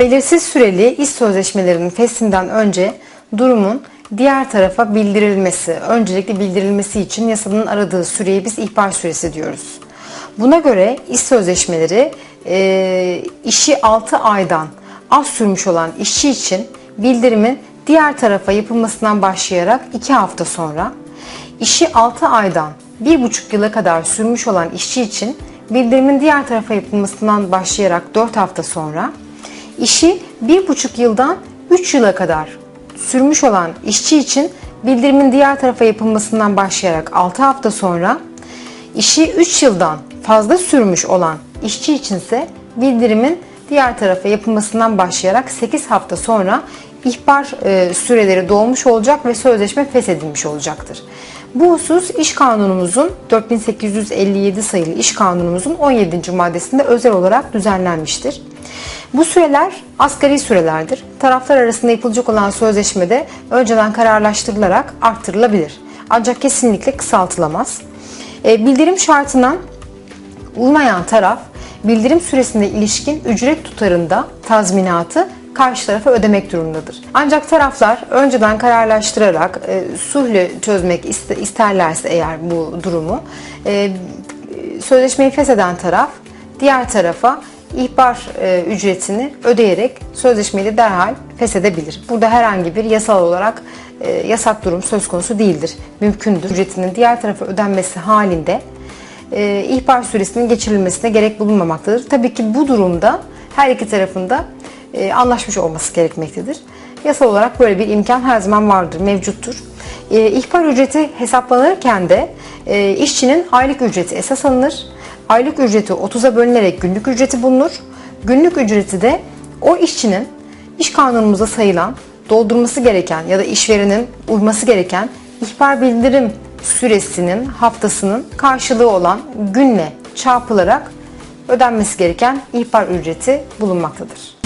Belirsiz süreli iş sözleşmelerinin feslinden önce durumun diğer tarafa bildirilmesi, öncelikle bildirilmesi için yasanın aradığı süreyi biz ihbar süresi diyoruz. Buna göre iş sözleşmeleri e, işi 6 aydan az sürmüş olan işçi için bildirimin diğer tarafa yapılmasından başlayarak 2 hafta sonra, işi 6 aydan 1,5 yıla kadar sürmüş olan işçi için bildirimin diğer tarafa yapılmasından başlayarak 4 hafta sonra, işi 1,5 yıldan 3 yıla kadar sürmüş olan işçi için bildirimin diğer tarafa yapılmasından başlayarak 6 hafta sonra, işi 3 yıldan fazla sürmüş olan işçi içinse bildirimin diğer tarafa yapılmasından başlayarak 8 hafta sonra ihbar e, süreleri dolmuş olacak ve sözleşme feshedilmiş olacaktır. Bu husus İş Kanunumuzun 4857 sayılı İş Kanunumuzun 17. maddesinde özel olarak düzenlenmiştir. Bu süreler asgari sürelerdir. Taraflar arasında yapılacak olan sözleşmede önceden kararlaştırılarak arttırılabilir. Ancak kesinlikle kısaltılamaz. E, bildirim şartına uymayan taraf bildirim süresine ilişkin ücret tutarında tazminatı karşı tarafa ödemek durumundadır. Ancak taraflar önceden kararlaştırarak e, sulhle çözmek iste- isterlerse eğer bu durumu e, sözleşmeyi fesheden taraf diğer tarafa ihbar e, ücretini ödeyerek sözleşmeyi de derhal feshedebilir. Burada herhangi bir yasal olarak e, yasak durum söz konusu değildir. Mümkündür. Ücretinin diğer tarafa ödenmesi halinde e, ihbar süresinin geçirilmesine gerek bulunmamaktadır. Tabii ki bu durumda her iki tarafında e, anlaşmış olması gerekmektedir. Yasal olarak böyle bir imkan her zaman vardır, mevcuttur. E, ihbar ücreti hesaplanırken de e, işçinin aylık ücreti esas alınır. Aylık ücreti 30'a bölünerek günlük ücreti bulunur. Günlük ücreti de o işçinin iş kanunumuzda sayılan doldurması gereken ya da işverenin uyması gereken ihbar bildirim süresinin haftasının karşılığı olan günle çarpılarak ödenmesi gereken ihbar ücreti bulunmaktadır.